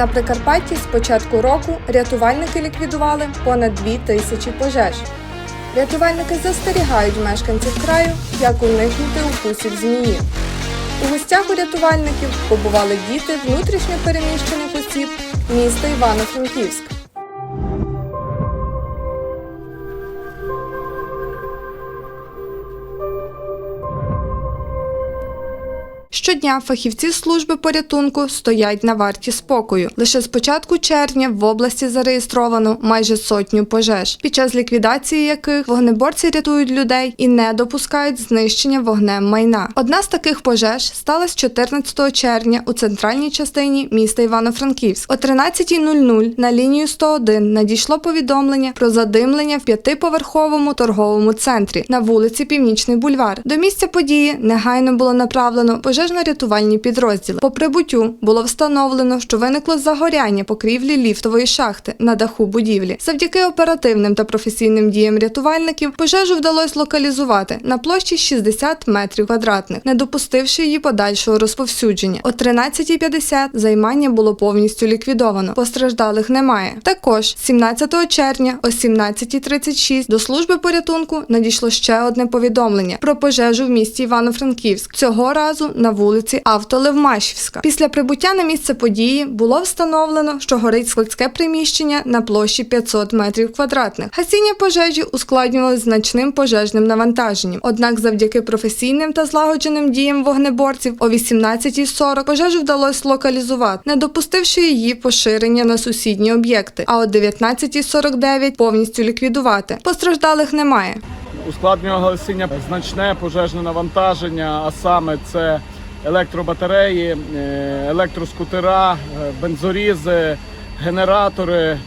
На Прикарпатті з початку року рятувальники ліквідували понад 2 тисячі пожеж. Рятувальники застерігають мешканців краю, як уникнути укусів змії. У гостях у рятувальників побували діти внутрішньо переміщених осіб міста Івано-Франківськ. Щодня фахівці служби порятунку стоять на варті спокою. Лише з початку червня в області зареєстровано майже сотню пожеж, під час ліквідації яких вогнеборці рятують людей і не допускають знищення вогнем майна. Одна з таких пожеж сталася 14 червня у центральній частині міста Івано-Франківськ. О 13.00 на лінію 101 надійшло повідомлення про задимлення в п'ятиповерховому торговому центрі на вулиці Північний бульвар. До місця події негайно було направлено пожежно-рятувальні підрозділи. По прибуттю було встановлено, що виникло загоряння покрівлі ліфтової шахти на даху будівлі. Завдяки оперативним та професійним діям рятувальників пожежу вдалося локалізувати на площі 60 метрів квадратних, не допустивши її подальшого розповсюдження. О 13.50 займання було повністю ліквідовано. Постраждалих немає. Також 17 червня о 17.36 до служби порятунку надійшло ще одне повідомлення про пожежу в місті Івано-Франківськ. Цього разу на вулиці Автолевмашівська. Після прибуття на місце події було встановлено, що горить складське приміщення на площі 500 метрів квадратних. Гасіння пожежі ускладнювалось значним пожежним навантаженням. Однак, завдяки професійним та злагодженим діям вогнеборців, о 18.40 пожежу вдалося локалізувати, не допустивши її поширення на сусідні об'єкти. А о 19.49 повністю ліквідувати. Постраждалих немає. Ускладнює гасіння значне пожежне навантаження, а саме це електробатареї, е, електроскутера, е, бензорізи, генератори.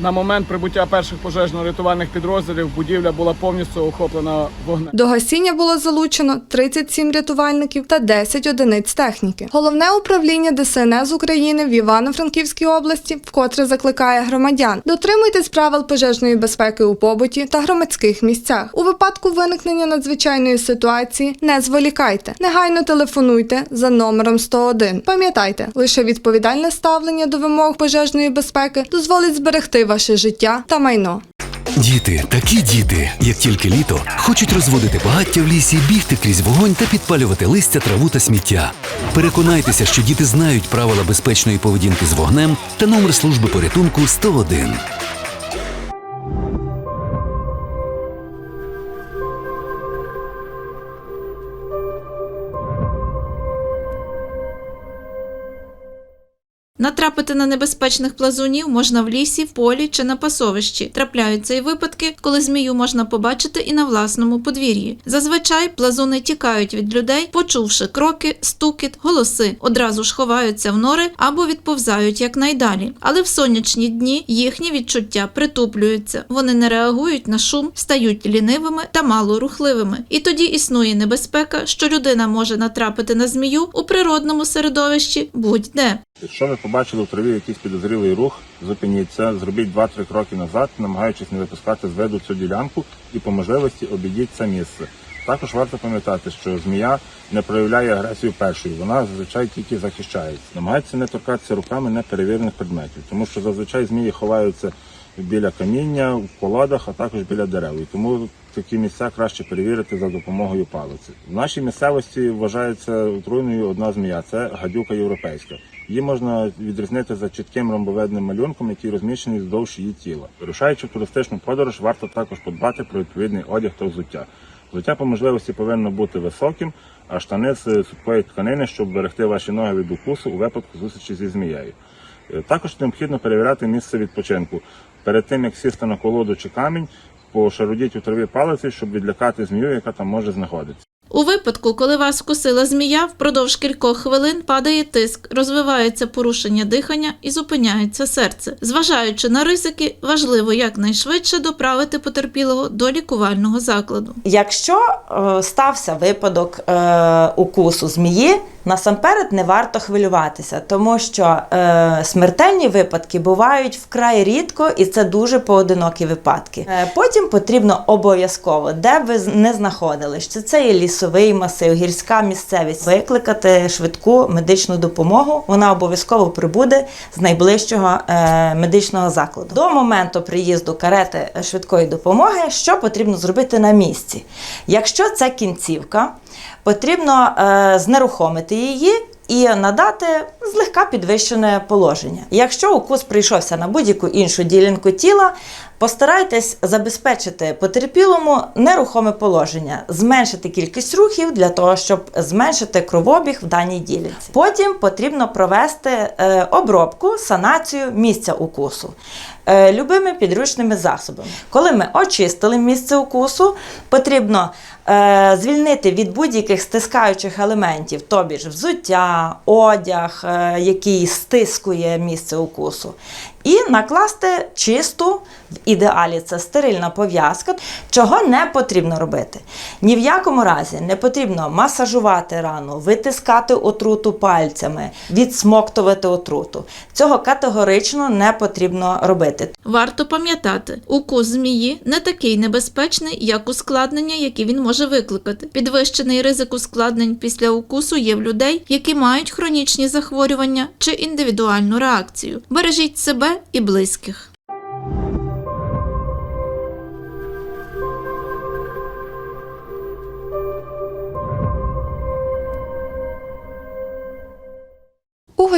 На момент прибуття перших пожежно-рятувальних підрозділів будівля була повністю охоплена вогнем. До гасіння було залучено 37 рятувальників та 10 одиниць техніки. Головне управління ДСНС України в Івано-Франківській області вкотре закликає громадян дотримуйтесь правил пожежної безпеки у побуті та громадських місцях. У випадку виникнення надзвичайної ситуації не зволікайте. Негайно телефонуйте за номером 101. Пам'ятайте, лише відповідальне ставлення до вимог пожежної безпеки дозволить зберегти ваше життя та майно. Діти, такі діти, як тільки літо, хочуть розводити багаття в лісі, бігти крізь вогонь та підпалювати листя, траву та сміття. Переконайтеся, що діти знають правила безпечної поведінки з вогнем та номер служби порятунку 101. Натрапити на небезпечних плазунів можна в лісі, полі чи на пасовищі. Трапляються і випадки, коли змію можна побачити і на власному подвір'ї. Зазвичай плазуни тікають від людей, почувши кроки, стукіт, голоси, одразу ж ховаються в нори або відповзають якнайдалі. Але в сонячні дні їхні відчуття притуплюються. Вони не реагують на шум, стають лінивими та малорухливими. І тоді існує небезпека, що людина може натрапити на змію у природному середовищі будь-де. Якщо ви побачили в траві якийсь підозрілий рух, зупиніться, зробіть 2-3 кроки назад, намагаючись не випускати з виду цю ділянку і по можливості обійдіть це місце. Також варто пам'ятати, що змія не проявляє агресію першою, вона зазвичай тільки захищається. Намагається не торкатися руками неперевірених предметів, тому що зазвичай змії ховаються біля каміння, в колодах, а також біля дерев. І тому такі місця краще перевірити за допомогою палиці. В нашій місцевості вважається отруйною одна змія це гадюка європейська. Її можна відрізнити за чітким ромбовидним малюнком, який розміщений вздовж її тіла. Вирушаючи в туристичну подорож, варто також подбати про відповідний одяг та взуття. Взуття по можливості повинно бути високим, а штани з сухої тканини, щоб берегти ваші ноги від укусу у випадку зустрічі зі змією. Е, Також необхідно перевіряти місце відпочинку. Перед тим як сісти на колоду чи камінь, пошарудіть у траві палиці, щоб відлякати змію, яка там може знаходитися. У випадку, коли вас вкусила змія, впродовж кількох хвилин падає тиск, розвивається порушення дихання і зупиняється серце. Зважаючи на ризики, важливо якнайшвидше доправити потерпілого до лікувального закладу. Якщо е, стався випадок е, укусу змії, насамперед не варто хвилюватися, тому що е, смертельні випадки бувають вкрай рідко, і це дуже поодинокі випадки. Е, потім потрібно обов'язково, де б ви не знаходились, чи це є лісовий масив, гірська місцевість, викликати швидку медичну допомогу. Вона обов'язково прибуде з найближчого е, медичного закладу. До моменту приїзду карети швидкої допомоги, що потрібно зробити на місці? Якщо це кінцівка, потрібно е, знерухомити її. І надати злегка підвищене положення. Якщо укус прийшовся на будь-яку іншу ділянку тіла, постарайтесь забезпечити потерпілому нерухоме положення, зменшити кількість рухів для того, щоб зменшити кровобіг в даній ділянці. Потім потрібно провести е, обробку, санацію місця укусу е, любими підручними засобами. Коли ми очистили місце укусу, потрібно е, звільнити від будь-яких стискаючих елементів, тобі ж взуття, одяг, який стискує місце укусу, і накласти чисту, в ідеалі це стерильна пов'язка, чого не потрібно робити. Ні в якому разі не потрібно масажувати рану, витискати отруту пальцями, відсмоктувати отруту. Цього категорично не потрібно робити. Варто пам'ятати, укус змії не такий небезпечний, як ускладнення, які він може викликати. Підвищений ризик ускладнень після укусу є в людей, які мають хронічні захворювання чи індивідуальну реакцію. Бережіть себе і близьких.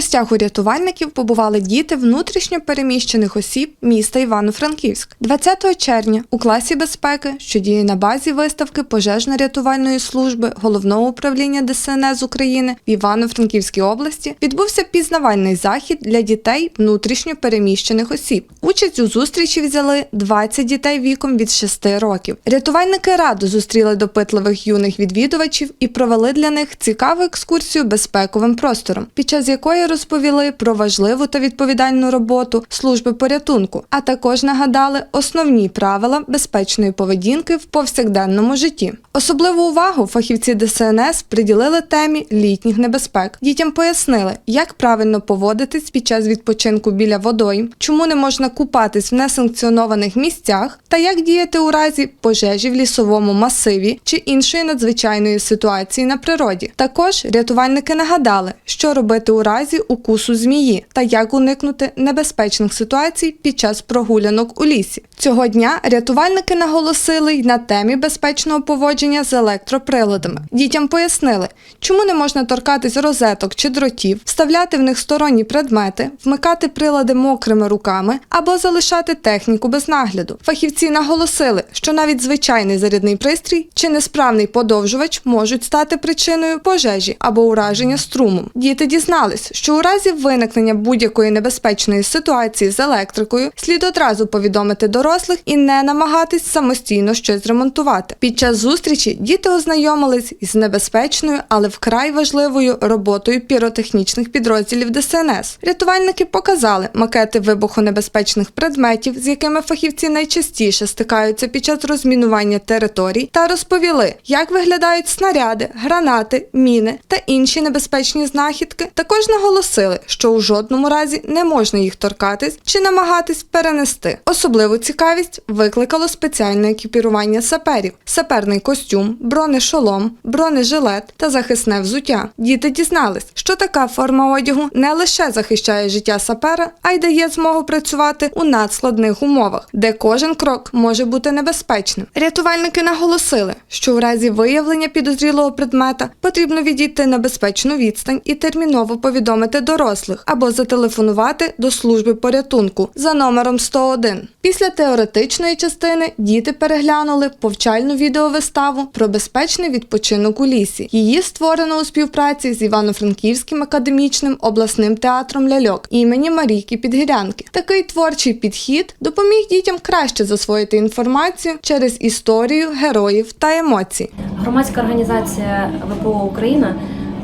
Гостях у рятувальників побували діти внутрішньо переміщених осіб міста Івано-Франківськ. 20 червня у класі безпеки, що діє на базі виставки пожежно-рятувальної служби головного управління ДСНС України в Івано-Франківській області, відбувся пізнавальний захід для дітей внутрішньо переміщених осіб. Участь у зустрічі взяли 20 дітей віком від 6 років. Рятувальники радо зустріли допитливих юних відвідувачів і провели для них цікаву екскурсію безпековим простором, під час якої розповіли про важливу та відповідальну роботу служби порятунку, а також нагадали основні правила безпечної поведінки в повсякденному житті. Особливу увагу фахівці ДСНС приділили темі літніх небезпек. Дітям пояснили, як правильно поводитись під час відпочинку біля водойм, чому не можна купатись в несанкціонованих місцях, та як діяти у разі пожежі в лісовому масиві чи іншої надзвичайної ситуації на природі. Також рятувальники нагадали, що робити у разі укусу змії та як уникнути небезпечних ситуацій під час прогулянок у лісі. Цього дня рятувальники наголосили й на темі безпечного поводження з електроприладами. Дітям пояснили, чому не можна торкатись розеток чи дротів, вставляти в них сторонні предмети, вмикати прилади мокрими руками або залишати техніку без нагляду. Фахівці наголосили, що навіть звичайний зарядний пристрій чи несправний подовжувач можуть стати причиною пожежі або ураження струмом. Діти дізнались, що у разі виникнення будь-якої небезпечної ситуації з електрикою слід одразу повідомити дорослих і не намагатись самостійно щось ремонтувати. Під час зустрічі діти ознайомились із небезпечною, але вкрай важливою роботою піротехнічних підрозділів ДСНС. Рятувальники показали макети вибухонебезпечних предметів, з якими фахівці найчастіше стикаються під час розмінування територій, та розповіли, як виглядають снаряди, гранати, міни та інші небезпечні знахідки. Також наголосили, що у жодному разі не можна їх торкатись чи намагатись перенести. Особливу цікавість викликало спеціальне екіпірування саперів: саперний костюм, бронешолом, бронежилет та захисне взуття. Діти дізнались, що така форма одягу не лише захищає життя сапера, а й дає змогу працювати у надскладних умовах, де кожен крок може бути небезпечним. Рятувальники наголосили, що у разі виявлення підозрілого предмета потрібно відійти на безпечну відстань і терміново повідомити дорослих або зателефонувати до служби порятунку за номером 101. Після теоретичної частини діти переглянули повчальну відеовиставу про безпечний відпочинок у лісі. Її створено у співпраці з Івано-Франківським академічним обласним театром ляльок імені Марійки Підгірянки. Такий творчий підхід допоміг дітям краще засвоїти інформацію через історію героїв та емоції. Громадська організація ВПО Україна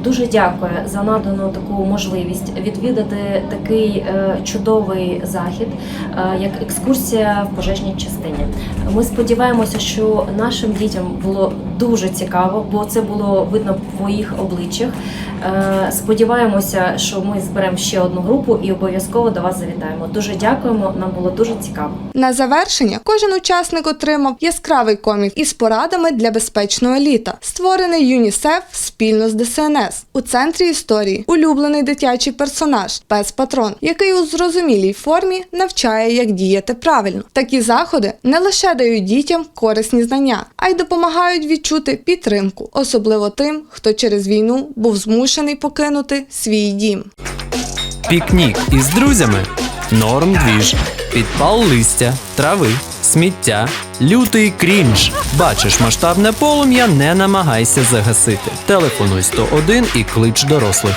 дуже дякую за надану таку можливість відвідати такий е, чудовий захід, е, як екскурсія в пожежній частині. Ми сподіваємося, що нашим дітям було дуже цікаво, бо це було видно по їх обличчях. Е, Сподіваємося, що ми зберемо ще одну групу і обов'язково до вас завітаємо. Дуже дякуємо. Нам було дуже цікаво. На завершення кожен учасник отримав яскравий комік із порадами для безпечного літа, створений ЮНІСЕФ спільно з ДСНС. У центрі історії улюблений дитячий персонаж пес Патрон, який у зрозумілій формі навчає, як діяти правильно. Такі заходи не лише дають дітям корисні знання, а й допомагають відчути підтримку, особливо тим, хто через війну був змушений покинути свій дім. Пікнік із друзями. Норм двіж. Підпал листя, трави, сміття, лютий крінж. Бачиш масштабне полум'я, не намагайся загасити. Телефонуй 101 і клич дорослих.